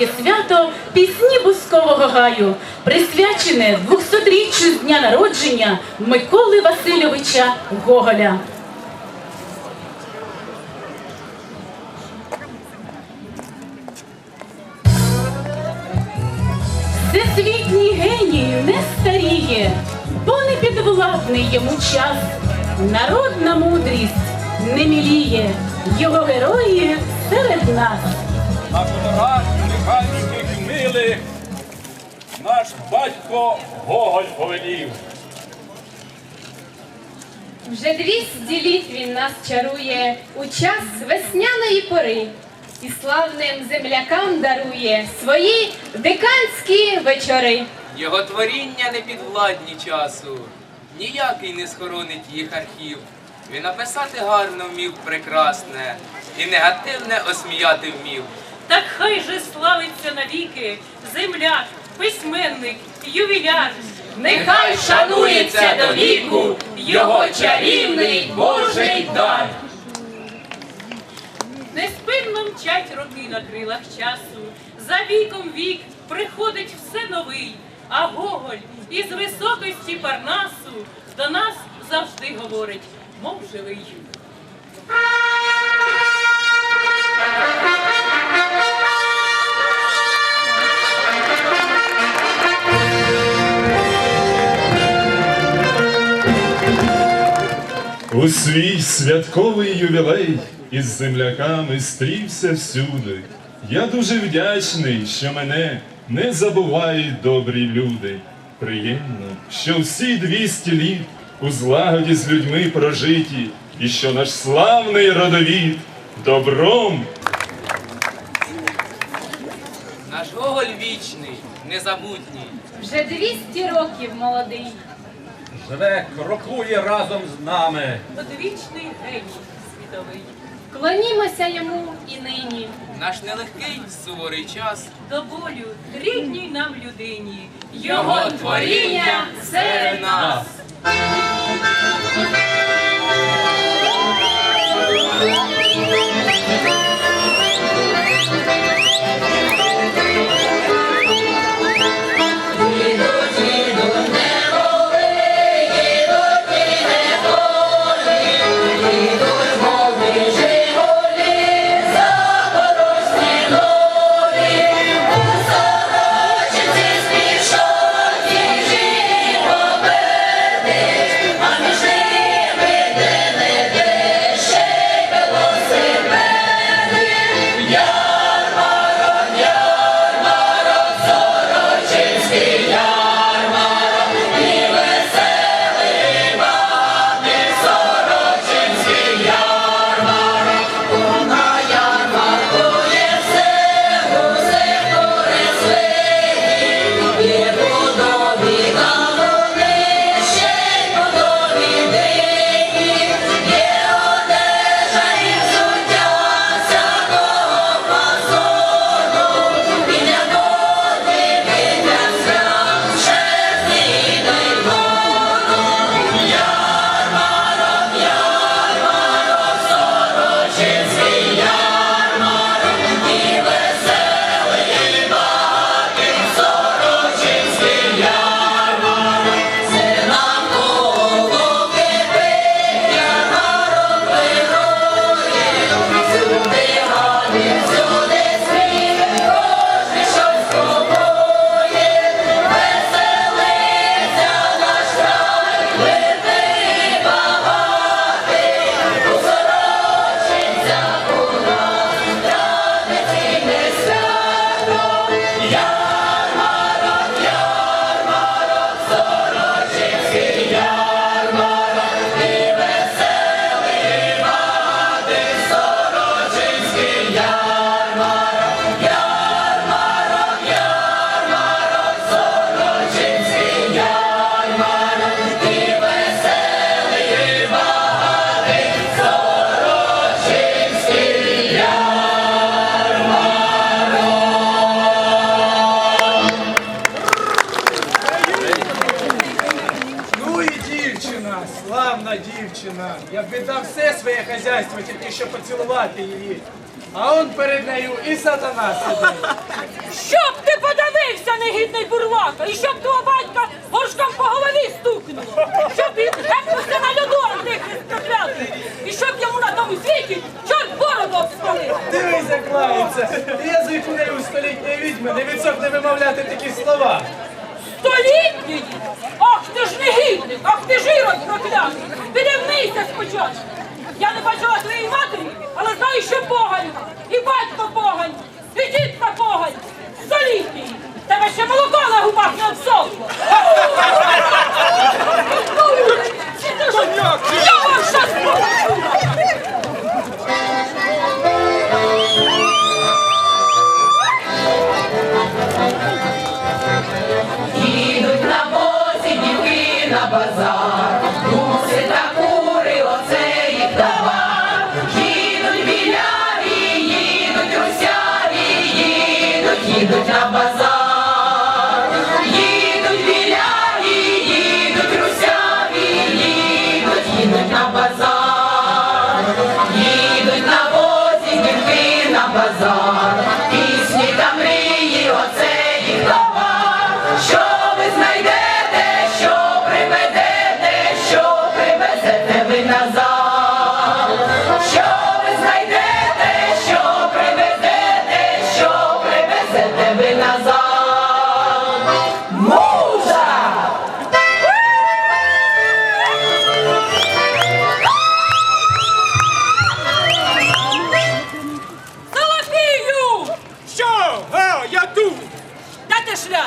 мистецьке свято пісні Бускового гаю, присвячене 200-річчю з дня народження Миколи Васильовича Гоголя. Всесвітній геній не старіє, бо не підвладний йому час. Народна мудрість не міліє, його герої серед нас. На фотограф наш батько Гоголь повелів. Вже двісті літ він нас чарує у час весняної пори і славним землякам дарує свої диканські вечори. Його творіння не підвладні часу, ніякий не схоронить їх архів. Він написати гарно вмів прекрасне і негативне осміяти вмів. Так хай же славиться навіки земляк, письменник, ювіляр. Нехай шанується до віку його чарівний Божий дар. Неспинно мчать роки на крилах часу, за віком вік приходить все новий, а Гоголь із високості Парнасу до нас завжди говорить, мов живий. У свій святковий ювілей із земляками стрівся всюди. Я дуже вдячний, що мене не забувають добрі люди. Приємно, що всі 200 літ у злагоді з людьми прожиті, і що наш славний родовід добром Наш Гоголь вічний, незабутній. Вже двісті років молодий. Живе, крокує разом з нами. Одвічний геній світовий. Клонімося йому і нині. Наш нелегкий суворий час. До болю рідній нам людині. Його творіння серед нас. Славна дівчина. Я б віддав все своє хазяйство, тільки щоб поцілувати її. А он перед нею і сатана сидить. Щоб ти подивився, негідний бурлака, і щоб твого батька горшком по голові стукнув, щоб він гепнувся на льоду, а ти і щоб йому на тому світі чорт бороду обспалив. Дивись, як лається. Язик у неї у столітньої відьми не відсохне вимовляти такі слова. Столітній? Ах ти ж негідник, ах ти ж ірод проклятий. Піди вмийся спочатку. Я не бачила твоєї матері, але знаю, що погань, і батько погань, і дітка погань. Солітній. Тебе ще молоко на губах не обсохло. Де?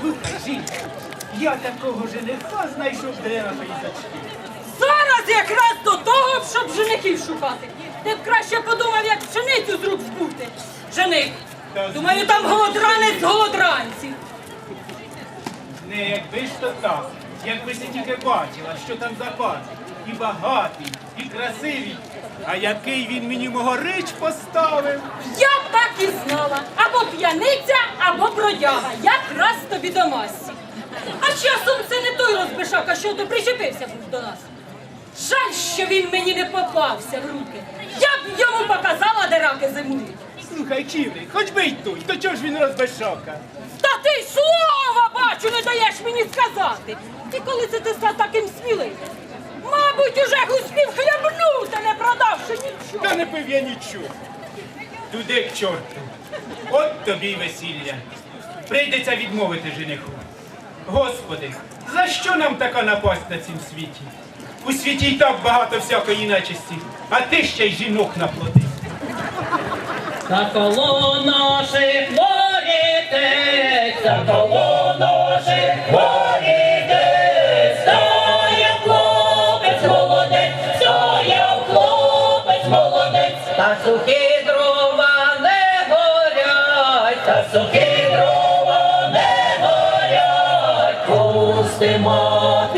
Слухай, жінка, я такого жениха знайшов де на пейзачки. Зараз якраз до того, щоб женихів шукати. Ти б краще подумав, як пшеницю з рук збути. Жених. Думаю, там голодранець голодранців. Не якби ж то так, якби ти тільки бачила, що там за пан. І багатий, і красивий. А який він мені мого рич поставив? Я б так і знала. Або п'яниця, або бродяга. Якраз тобі до масі. А часом це не той розбишака, що ти причепився був до нас. Жаль, що він мені не попався в руки. Я б йому показала, де раки зимують. Слухай, Ківрик, хоч би й той, то чого ж він розбешока? Та ти й слова бачу, не даєш мені сказати. Ти коли це ти став таким сміливим? Мабуть, уже успів хлябнути, не продавши нічого. Та не пив я нічого. Туди к чорту. От тобі й весілля. Прийдеться відмовити жениху. Господи, за що нам така напасть на цім світі? У світі й так багато всякої нечисті, а ти ще й жінок наплодив. За коло наших ворітець, за коло наших ворітець,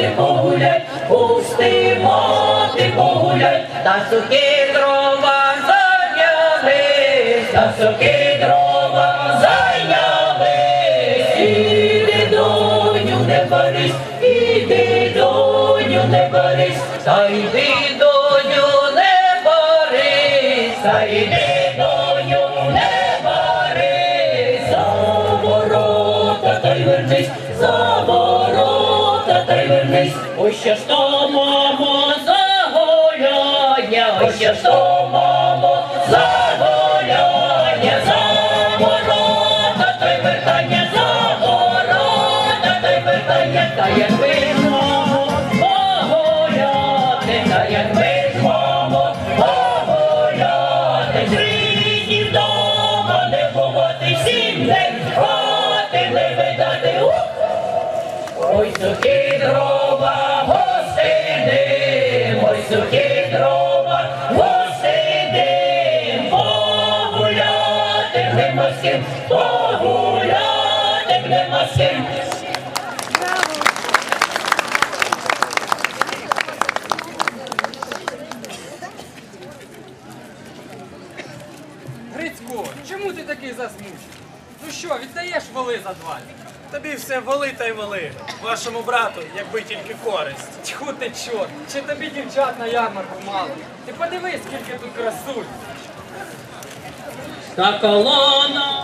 мати погулять, пусти мати погулять, та сухі дрова зайнялись, та сухі дрова зайнялись, іди доню не борись, іди доню не борись, та йди доню не борись, та йди то, мамо, загуляння, за ворота та й вертання, за ворота та й вертання, та якби ж, мамо, погуляти, та якби ж, мамо, погуляти, три вдома не ховати, сім день хати не видати! Ой, сухі дрова, гостини, ой, сухі дрова, погуляти нема. Грицько, чому ти такий засмучений? Ну що, віддаєш воли за два? Тобі все воли та й воли. Вашому брату, якби тільки користь. Тьху ти чорт, чи тобі дівчат на ярмарку мало? Ти подивись, скільки тут красунь. козацька колона.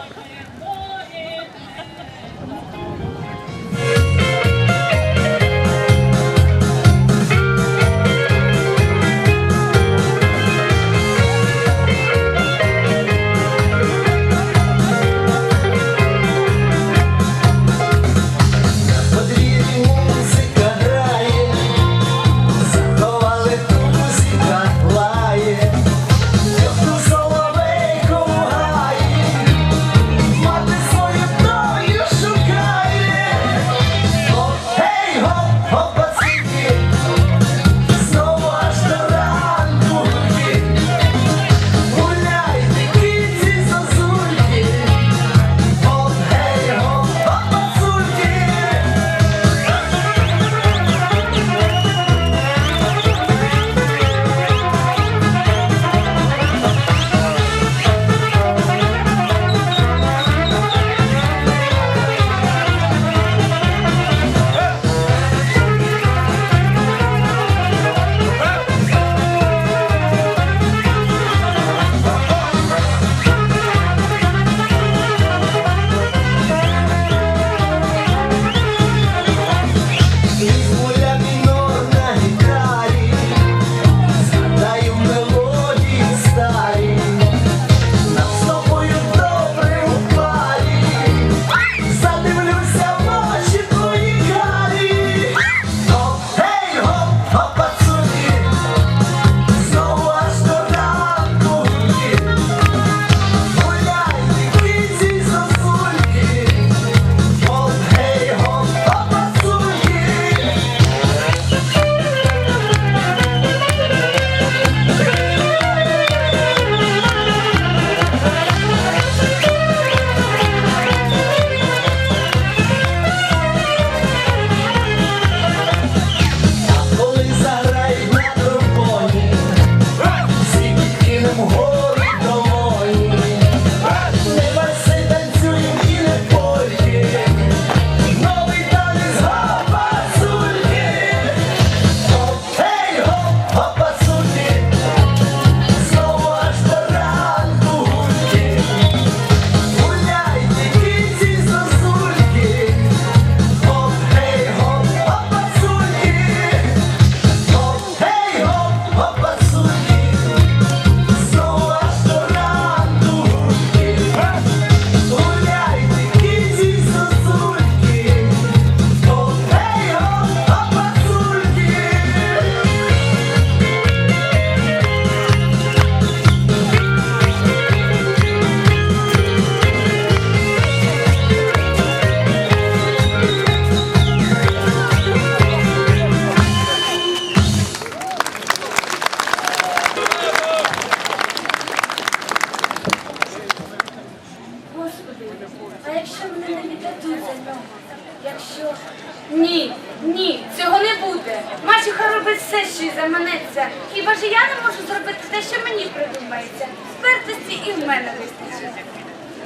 Мачуха робить все, що й заманеться. Хіба ж я не можу зробити те, що мені придумається? Спертості і в мене вистачить.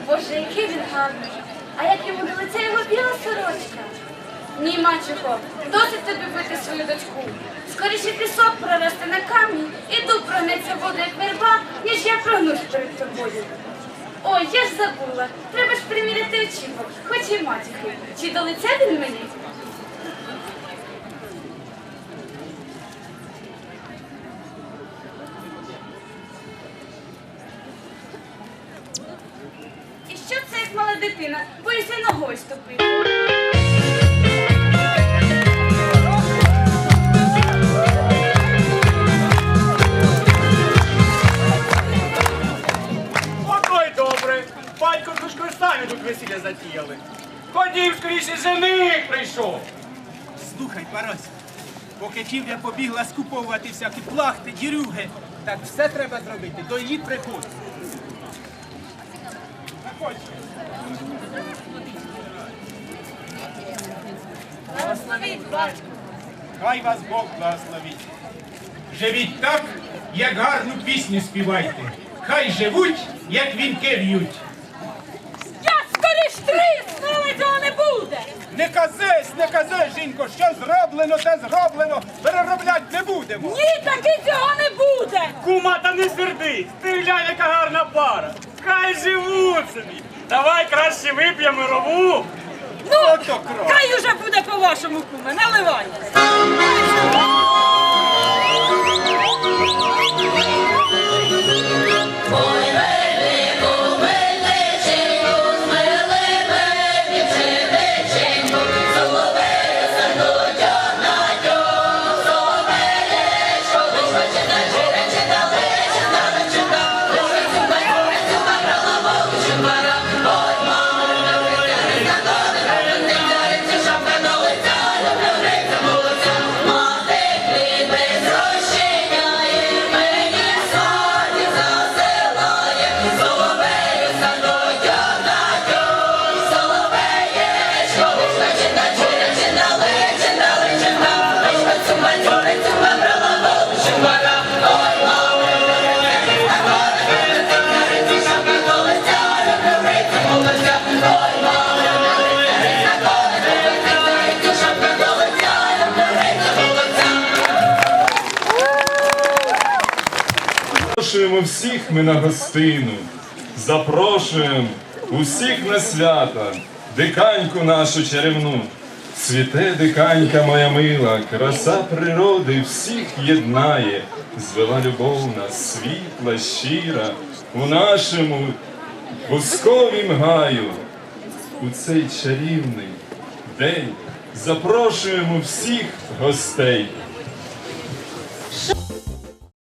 Боже, який він гарний. А як йому до лиця його біла сорочка? Ні, мачухо, досить тобі бити свою дочку. Скоріше пісок проросте на камінь і дуб прогнеться воду, як верба, ніж я прогнусь перед тобою. Ой, я ж забула. Треба ж приміряти очіпок, хоч і матіхи. Чи до лиця він мені? І що це як мала дитина? Боюся ногою ступити. Ото й добре. Батько з дочкою самі тут весілля затіяли. Ходів скоріше, жених прийшов. Слухай, Парась, поки Тівля побігла скуповувати всякі плахти, дірюги, так все треба зробити до її приходу. Заходь. Благословіть, батько. Хай вас Бог благословить. Живіть так, як гарну пісню співайте. Хай живуть, як вінки в'ють. Я скоріш трісну, але цього не буде. Не казись, не казись, жінко, що зроблено, те зроблено, перероблять не будемо. Ні, таки цього не буде. Кума, та не сердись, ти глянь, яка гарна пара. Хай живуть собі. Давай краще вип'ємо мирову. Ну, хай уже буде по-вашому куме, наливай. Запрошуємо всіх ми на гостину, запрошуємо усіх на свята, диканьку нашу чарівну. Цвіте диканька моя мила, краса природи всіх єднає, звела любов нас світла, щира, у нашому бусковім гаю. У цей чарівний день запрошуємо всіх гостей.